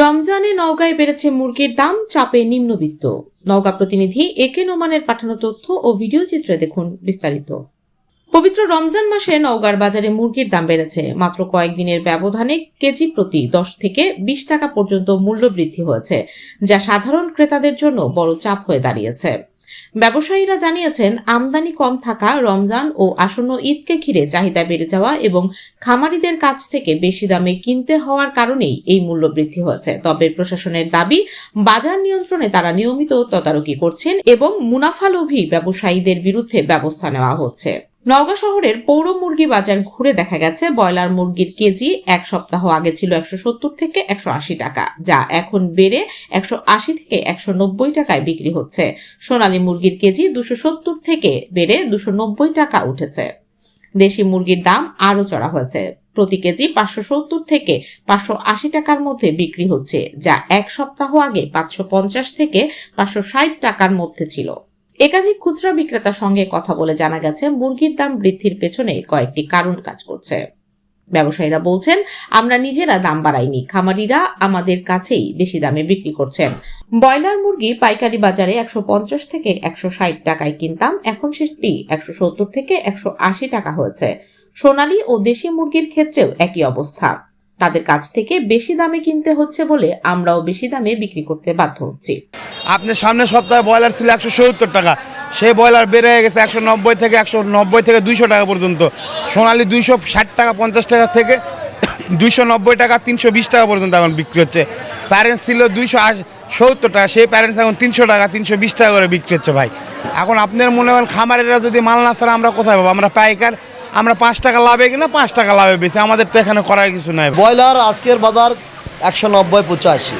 রমজানে নওগাঁয় বেড়েছে মুরগির দাম, চাপে নিম্নবিত্ত। নওগাঁ প্রতিনিধি একে নোমানের পাঠানো তথ্য ও ভিডিও চিত্রে দেখুন বিস্তারিত। পবিত্র রমজান মাসে নওগাঁর বাজারে মুরগির দাম বেড়েছে। মাত্র কয়েকদিনের ব্যবধানে কেজি প্রতি দশ থেকে বিশ টাকা পর্যন্ত মূল্য বৃদ্ধি হয়েছে, যা সাধারণ ক্রেতাদের জন্য বড় চাপ হয়ে দাঁড়িয়েছে। ব্যবসায়ীরা জানিয়েছেন, আমদানি কম থাকা রমজান ও আসন্ন ঈদকে ঘিরে চাহিদা বেড়ে যাওয়া এবং খামারিদের কাছ থেকে বেশি দামে কিনতে হওয়ার কারণেই এই মূল্য বৃদ্ধি হয়েছে। তবে প্রশাসনের দাবি, বাজার নিয়ন্ত্রণে তারা নিয়মিত তদারকি করছেন এবং মুনাফালোভী ব্যবসায়ীদের বিরুদ্ধে ব্যবস্থা নেওয়া হচ্ছে। নওগাঁ শহরের পৌর মুরগি বাজার ঘুরে দেখা গেছে ব্রয়লার মুরগির কেজি এক সপ্তাহ আগে ছিল একশো সত্তর থেকে একশো আশি টাকা, যা এখন বেড়ে একশো আশি থেকে একশো নব্বই টাকায় বিক্রি হচ্ছে। সোনালী মুরগির কেজি দুশো সত্তর থেকে বেড়ে দুশো নব্বই টাকা উঠেছে। দেশি মুরগির দাম আরও চড়া হয়েছে। প্রতি কেজি পাঁচশো সত্তর থেকে পাঁচশো আশি টাকার মধ্যে বিক্রি হচ্ছে, যা এক সপ্তাহ আগে পাঁচশো পঞ্চাশ থেকে পাঁচশো ষাট টাকার মধ্যে ছিল। একাধিক খুচরা বিক্রেতার সঙ্গে কথা বলে জানা গেছে, মুরগির দাম বৃদ্ধির পেছনে কয়েকটি কারণ কাজ করছে। ব্যবসায়ীরা বলছেন, আমরা নিজেরা দাম বাড়াইনি, খামারিরা আমাদের কাছেই বেশি দামে বিক্রি করছেন। ব্রয়লার মুরগি পাইকারি বাজারে একশো পঞ্চাশ থেকে একশো ষাট টাকায় কিনতাম, এখন সেটি একশো সত্তর থেকে একশো আশি টাকা হয়েছে। সোনালী ও দেশি মুরগির ক্ষেত্রেও একই অবস্থা। তাদের কাছ থেকে বেশি দামে কিনতে হচ্ছে বলে আমরাও বেশি দামে বিক্রি করতে বাধ্য হচ্ছি। আপনি সামনের সপ্তাহে ব্রয়লার ছিল একশো সত্তর টাকা। সেই ব্রয়লার বেড়ে হয়ে গেছে একশো নব্বই থেকে একশো নব্বই থেকে দুইশো টাকা পর্যন্ত। সোনালি দুইশো ষাট টাকা, পঞ্চাশ টাকা থেকে দুইশো নব্বই টাকা, তিনশো বিশ টাকা পর্যন্ত এখন বিক্রি হচ্ছে। প্যারেন্টস ছিল দুইশো সত্তর টাকা, সেই প্যারেন্টস এখন তিনশো টাকা, তিনশো বিশ টাকা করে বিক্রি হচ্ছে ভাই। এখন আপনার মনে করেন খামারেরা যদি মাল না ছাড়া, আমরা কোথায় পাবো? আমরা পাইকার, আমরা পাঁচ টাকা লাভে কিনা পাঁচ টাকা লাভে বেশি আমাদের তো এখানে করার কিছু নাই ব্রয়লার আজকের বাজার একশো নব্বই পঁচাশি।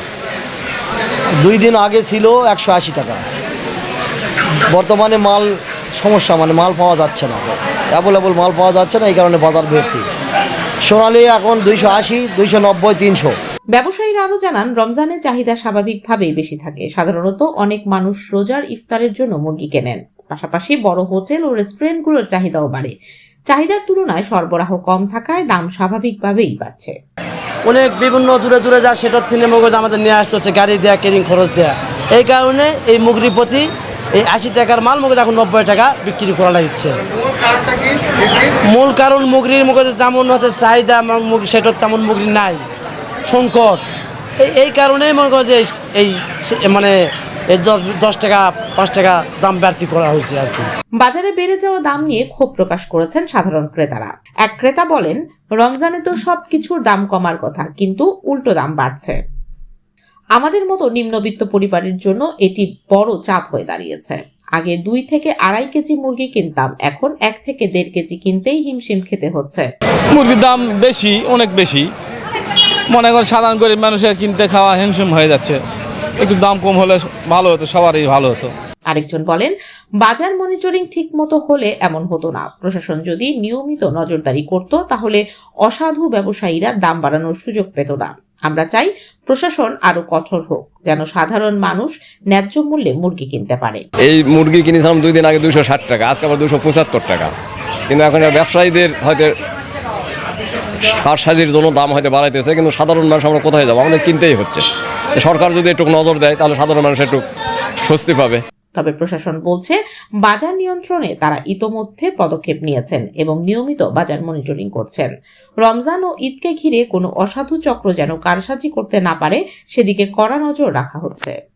দুই দিন আগে ছিল একশো আশি টাকা। বর্তমানে মাল সমস্যা মানে মাল পাওয়া যাচ্ছে না। অ্যাভেলেবল মাল পাওয়া যাচ্ছে না, এই কারণে বাজার ভর্তি সোনালি এখন দুইশো আশি, দুইশো নব্বই, তিনশো। ব্যবসায়ীরা আরও জানান, রমজানের চাহিদা স্বাভাবিকভাবেই বেশি থাকে। সাধারণত অনেক মানুষ রোজার ইফতারের জন্য মুরগি কেনেন। পাশাপাশি বড় হোটেল ও রেস্টুরেন্টগুলোর চাহিদাও বাড়ে। চাহিদার তুলনায় সরবরাহ কম থাকায় দাম স্বাভাবিকভাবেই বাড়ছে। অনেক বিভিন্ন দূরে দূরে যা সেটার থেকে মগজ আমাদের নিয়ে আসতে হচ্ছে, গাড়ি দেয়া, কেরিং খরচ দেয়া। এই কারণে এই মুগরি প্রতি এই আশি টাকার মাল মগজ এখন নব্বই টাকা বিক্রি করা লাগছে। মূল কারণ মুগরির মগজ যেমন হচ্ছে চাহিদা সেটার তেমন মুগরি নাই, সংকট। এই কারণেই মনে করো যে এই মানে এই দশ- টাকা পাঁচ টাকা দাম বাড়তি করা হয়েছে আর কি। বাজারে বেড়ে যাওয়া দাম নিয়ে ক্ষোভ প্রকাশ করেছেন সাধারণ ক্রেতারা। এক ক্রেতা বলেন রমজানে তো সবকিছুর দাম কমার কথা কিন্তু উল্টো দাম বাড়ছে। আমাদের মতো নিম্নবিত্ত পরিবারের জন্য এটি বড় চাপ হয়ে দাঁড়িয়েছে। আগে দুই থেকে আড়াই কেজি মুরগি কিনতাম এখন এক থেকে দেড় কেজি কিনতেই হিমশিম খেতে হচ্ছে। মুরগির দাম বেশি অনেক বেশি। মনে করেন সাধারণ গরিব মানুষের কিনতে খাওয়া হিমশিম হয়ে যাচ্ছে। একটু দাম কম হলে ভালো হতো সবারই ভালো হতো। আরেকজন বলেন বাজার মনিটরিং ঠিক মতো হলে এমন হতো না। প্রশাসন যদি নিয়মিত নজরদারি করত তাহলে অসাধু ব্যবসায়ীরা দাম বাড়ানোর সুযোগ পেত না। আমরা চাই প্রশাসন আরও কঠোর হোক যেন সাধারণ মানুষ ন্যায্য মূল্যে মুরগি কিনতে পারে। এই মুরগি কিনেছিলাম দুই দিন আগে দুশো ষাট টাকা আজকে আবার দুশো পঁচাত্তর টাকা। কিন্তু এখন ব্যবসায়ীদের হয়তো তার সাজির জন্য দাম হয়তো বাড়াইতেছে কিন্তু সাধারণ মানুষ আমরা কোথায় যাব? আমাদের কিনতেই হচ্ছে। সরকার যদি একটু নজর দেয়, তাহলে সাধারণ মানুষ একটু স্বস্তি পাবে। তবে প্রশাসন বলছে, বাজার নিয়ন্ত্রণে তারা ইতোমধ্যে পদক্ষেপ নিয়েছেন এবং নিয়মিত বাজার মনিটরিং করছেন। রমজান ও ঈদকে ঘিরে কোনো অসাধু চক্র যেন কারসাজি করতে না পারে, সেদিকে কড়া নজর রাখা হচ্ছে।